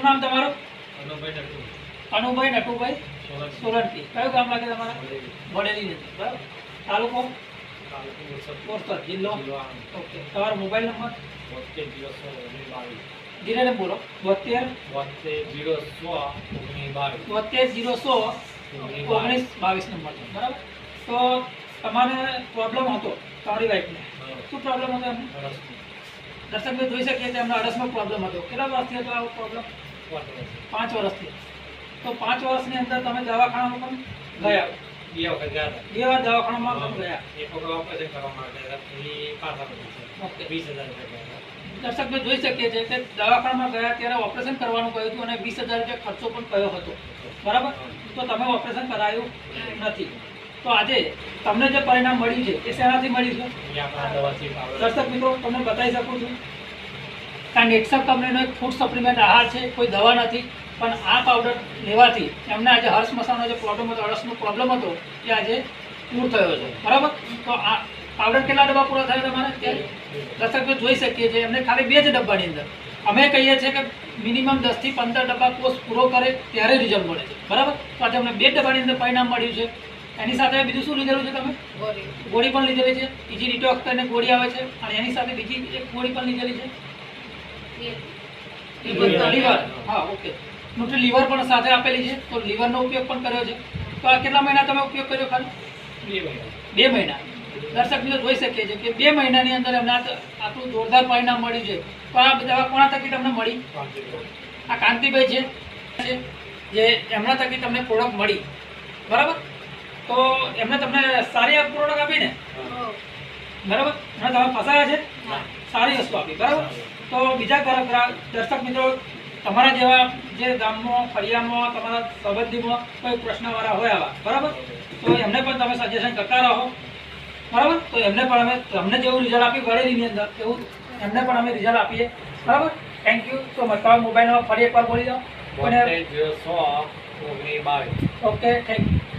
શું નામ તમારું? અનુભાઈ નટુ. અનુભાઈ નટુભાઈ? સોલંકી. કયું ગામ લાગે તમારે? વડેલી. નથી બરાબર. તાલુકો. બોરસદ જિલ્લો? ઓકે. તમારો મોબાઈલ નંબર? બોતેર જીરો સો બાવીસ. ધીરે બોલો. બોતેર? બોતેર જીરો સો ઓગણીસ બાવીસ. બોતેર જીરો સો ઓગણીસ બાવીસ નંબર છે. બરાબર? તો તમારે પ્રોબ્લેમ હતો તમારી વાઈફને શું પ્રોબ્લેમ હતો એમને? દર્શક જોઈ શકીએ છીએ એમના અડસનો પ્રોબ્લેમ હતો. કેટલા વર્ષથી હતો આવો પ્રોબ્લેમ પાંચ વર્ષથી. તો પાંચ વર્ષની અંદર તમે દવાખાનામાં પણ ગયા? બે વખત ગયા. બે વાર દવાખાનામાં પણ ગયા? એક વખત ઓપરેશન કરવા માટે. પછી પાછા ઓકે. વીસ હજાર રૂપિયા. દર્શકભાઈ જોઈ શકીએ છીએ કે દવાખાનામાં ગયા ત્યારે ઓપરેશન કરવાનું કહ્યું હતું અને વીસ હજાર રૂપિયા ખર્ચો પણ કયો હતો. બરાબર? તો તમે ઓપરેશન કરાયું નથી. તો આજે તમને જે પરિણામ મળ્યું છે એ શેનાથી મળ્યું છે. દર્શક મિત્રો તમને બતાવી શકું છું. આ નેટસપ કંપનીનો એક ફૂડ સપ્લિમેન્ટ આહાર છે કોઈ દવા નથી પણ આ પાવડર લેવાથી એમને આજે હર્ષ મસાનો જે પ્રોબ્લેમ હતો હર્ષનો પ્રોબ્લેમ હતો એ આજે દૂર થયો છે. બરાબર? તો આ પાવડર કેટલા ડબ્બા પૂરા થયા તમારે? દર્શક જોઈ શકીએ છીએ એમને ખાલી બે જ ડબ્બાની અંદર. અમે કહીએ છીએ કે મિનિમમ દસથી પંદર ડબ્બા કોર્સ પૂરો કરે ત્યારે રિઝલ્ટ મળે છે. બરાબર? તો આજે અમને બે ડબ્બાની અંદર પરિણામ મળ્યું છે. એની સાથે બીજું શું લીધેલું છે તમે? ગોળી. પણ લીધેલી છે. બીજી ડિટોક્સ કરીને ગોળી આવે છે. અને એની સાથે બીજી એક ગોળી પણ લીધેલી છે. લીવર હા ઓકે ન્યુટ્રી લીવર પણ સાથે આપેલી છે તો લીવરનો ઉપયોગ પણ કર્યો છે. તો આ કેટલા મહિના તમે ઉપયોગ કર્યો ખાલી? બે મહિના. દર્શક મિત્રો જોઈ શકીએ છીએ કે બે મહિનાની અંદર એમને આટલું જોરદાર પરિણામ મળ્યું છે. તો આ દવા કોના થકી તમને મળી? આ કાંતિભાઈ છે જે એમના થકી તમને પ્રોડક્ટ મળી. બરાબર? તો એમને તમને સારી પ્રોડક્ટ આપી ને? બરાબર? અને તમે ફસાયા છે? સારી વસ્તુ આપી બરાબર? તો બીજા દર્શક મિત્રો તમારા જેવા જે ગામમાં ફળિયામાં તમારા સંબંધીમાં કોઈ પ્રશ્નવાળા હોય આવા બરાબર? તો એમને પણ તમે સજેશન કરતા રહો. બરાબર? તો એમને પણ અમે તમને જેવું રિઝલ્ટ આપી વળેલીની અંદર એવું એમને પણ અમે રિઝલ્ટ આપીએ બરાબર? થેન્ક યુ સો મચ તમારા મોબાઈલ નંબર ફરી એકવાર બોલી દો. Okay thank you